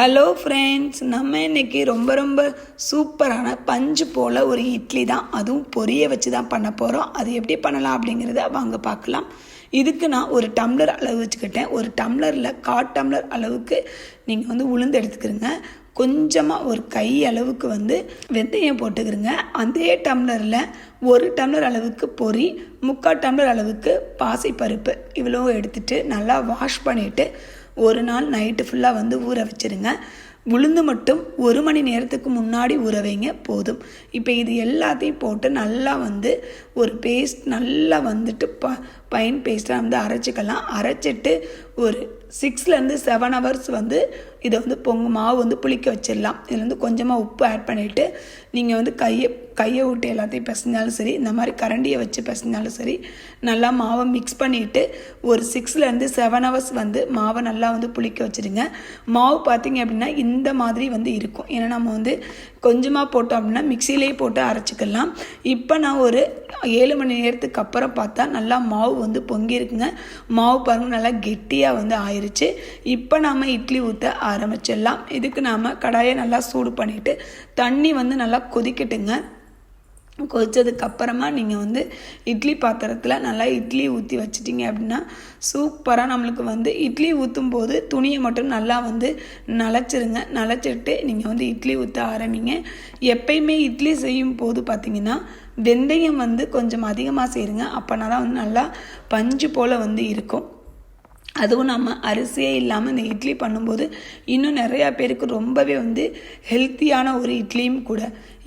Hello friends நம்ம இன்னைக்கு ரொம்ப ரொம்ப சூப்பரான பஞ்சு போல் ஒரு இட்லி தான். அதுவும் பொரிய வச்சு தான் பண்ண போகிறோம் அது எப்படி பண்ணலாம் அப்படிங்கிறத வாங்க பார்க்கலாம். இதுக்கு நான் ஒரு டம்ளர் அளவு வச்சுக்கிட்டேன். ஒரு டம்ளரில் காட் டம்ளர் அளவுக்கு நீங்கள் வந்து உளுந்து எடுத்துக்கிறங்க. கொஞ்சமாக ஒரு கை அளவுக்கு வந்து வெந்தயம் போட்டுக்கிறங்க. அதே டம்ளரில் ஒரு டம்ளர் அளவுக்கு பொரி முக்கால் டம்ளர் அளவுக்கு பாசிப்பருப்பு. இவ்வளோ எடுத்துகிட்டு நல்லா வாஷ் பண்ணிவிட்டு ஒரு நாள் நைட்டு ஃபுல்லாக வந்து ஊற வச்சுருங்க. உளுந்து மட்டும் ஒரு மணி நேரத்துக்கு முன்னாடி உறவைங்க போதும். இப்போ இது எல்லாத்தையும் போட்டு நல்லா வந்து ஒரு பேஸ்ட் நல்லா வந்துட்டு ப பைன் பேஸ்ட்டாக வந்து அரைச்சிக்கலாம். அரைச்சிட்டு ஒரு சிக்ஸ்லேருந்து செவன் ஹவர்ஸ் வந்து இதை வந்து பொங்க மாவு வந்து புளிக்க வச்சிடலாம். இதில் வந்து கொஞ்சமாக உப்பு ஆட் பண்ணிவிட்டு நீங்கள் வந்து கையை கையை விட்டு எல்லாத்தையும் பிசைஞ்சாலும் சரி இந்த மாதிரி கரண்டியை வச்சு பிசைஞ்சாலும் சரி நல்லா மாவை மிக்ஸ் பண்ணிவிட்டு ஒரு சிக்ஸ்லேருந்து செவன் ஹவர்ஸ் வந்து மாவை நல்லா வந்து புளிக்க வச்சுருங்க மாவு பார்த்தீங்க அப்படின்னா இந்த இந்த மாதிரி வந்து இருக்கும். ஏன்னா நம்ம வந்து கொஞ்சமாக போட்டோம் அப்படின்னா மிக்சிலேயே போட்டு அரைச்சிக்கலாம். இப்போ நான் ஒரு ஏழு மணி நேரத்துக்கு அப்புறம் பார்த்தா நல்லா மாவு வந்து பொங்கியிருக்குங்க. மாவு பாருங்கள் நல்லா கெட்டியாக வந்து ஆயிடுச்சு இப்போ நாம் இட்லி ஊற்ற ஆரம்பிச்சிடலாம். இதுக்கு நாம் கடாயை நல்லா சூடு பண்ணிவிட்டு தண்ணி வந்து நல்லா கொதிக்கட்டுங்க. கொதித்ததுக்கப்புறமா நீங்கள் வந்து இட்லி பாத்திரத்தில் நல்லா இட்லி ஊற்றி வச்சிட்டிங்க அப்படின்னா சூப்பராக நம்மளுக்கு வந்து இட்லி ஊற்றும் போது துணியை மட்டும் நல்லா வந்து நனைச்சிருங்க நனைச்சிட்டு நீங்கள் வந்து இட்லி ஊற்ற ஆரம்பிங்க. எப்பயுமே இட்லி செய்யும் போது பார்த்தீங்கன்னா வெந்தயம் வந்து கொஞ்சம் அதிகமாக செய்யுங்க அப்போனா தான் வந்து நல்லா பஞ்சு போல் வந்து இருக்கும். அதுவும் நம்ம அரிசியே இல்லாமல் இந்த இட்லி பண்ணும்போது இன்னும் நிறையா பேருக்கு ரொம்பவே வந்து ஹெல்த்தியான ஒரு இட்லியும் கூட.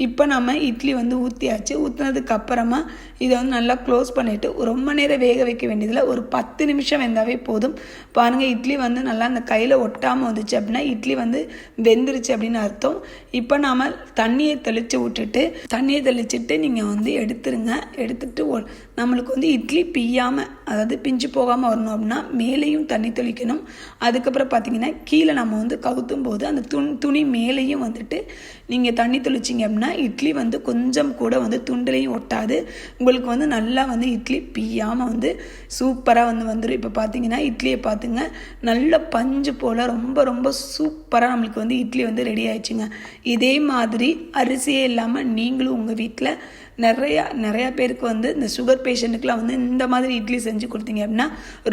இப்போ நம்ம இட்லி வந்து ஊற்றியாச்சு ஊற்றினதுக்கு அப்புறமா இதை வந்து நல்லா க்ளோஸ் பண்ணிவிட்டு ரொம்ப நேரம் வேக வைக்க வேண்டியதில் ஒரு பத்து நிமிஷம் வெந்தாவே போதும். பாருங்கள் இட்லி வந்து நல்லா அந்த கையில் ஒட்டாமல் வந்துச்சு அப்படின்னா இட்லி வந்து வெந்துருச்சு அப்படின்னு அர்த்தம். இப்போ நாம் தண்ணியை தெளித்து விட்டுட்டு தண்ணியை தெளிச்சுட்டு நீங்கள் வந்து எடுத்துருங்க. எடுத்துட்டு நம்மளுக்கு வந்து இட்லி பிய்யாமல் அதாவது பிஞ்சு போகாமல் வரணும் அப்படின்னா மேலேயும் தண்ணி தெளிக்கணும். அதுக்கப்புறம் பார்த்தீங்கன்னா கீழே நம்ம வந்து கவுத்தும் போது அந்த துணி துணி மேலேயும் வந்துட்டு நீங்கள் தண்ணி தெளிச்சிங்க அப்படின்னா இட்லி வந்து கொஞ்சம் கூட வந்து துண்டுலையும் ஒட்டாது. உங்களுக்கு வந்து நல்லா வந்து இட்லி பியாமல் வந்து சூப்பராக வந்து வந்துடும் இப்போ பார்த்தீங்கன்னா இட்லியை பார்த்துங்க நல்ல பஞ்சு போல் ரொம்ப ரொம்ப சூப்பராக நம்மளுக்கு வந்து இட்லி வந்து ரெடி ஆயிடுச்சுங்க. இதே மாதிரி அரிசியே இல்லாமல் நீங்களும் உங்கள் வீட்டில் நிறையா நிறையா பேருக்கு வந்து இந்த சுகர் பேஷண்ட்டுக்குலாம் வந்து இந்த மாதிரி இட்லி செஞ்சு கொடுத்தீங்க அப்படின்னா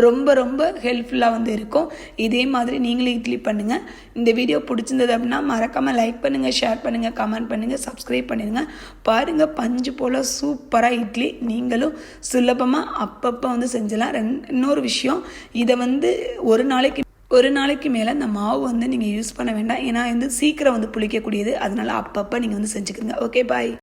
ரொம்ப ரொம்ப ஹெல்ப்ஃபுல்லாக வந்து இருக்கும். இதே மாதிரி நீங்களும் இட்லி பண்ணுங்கள் இந்த வீடியோ பிடிச்சிருந்தது அப்படின்னா மறக்காமல் லைக் பண்ணுங்கள் ஷேர் பண்ணுங்கள் கமெண்ட் பண்ணுங்கள் சப்ஸ்கிரைப் பண்ணிடுங்க. பாருங்கள் பஞ்சு போல் சூப்பராக இட்லி. நீங்களும் சுலபமாக அப்பப்போ வந்து செஞ்சலாம். ரெண் இன்னொரு விஷயம் இதை வந்து ஒரு நாளைக்கு ஒரு நாளைக்கு மேலே இந்த மாவு வந்து நீங்கள் யூஸ் பண்ண வேண்டாம். ஏன்னா வந்து சீக்கிரம் வந்து புளிக்கக்கூடியது. அதனால் அப்பப்போ நீங்கள் வந்து செஞ்சுக்கோங்க. Okay bye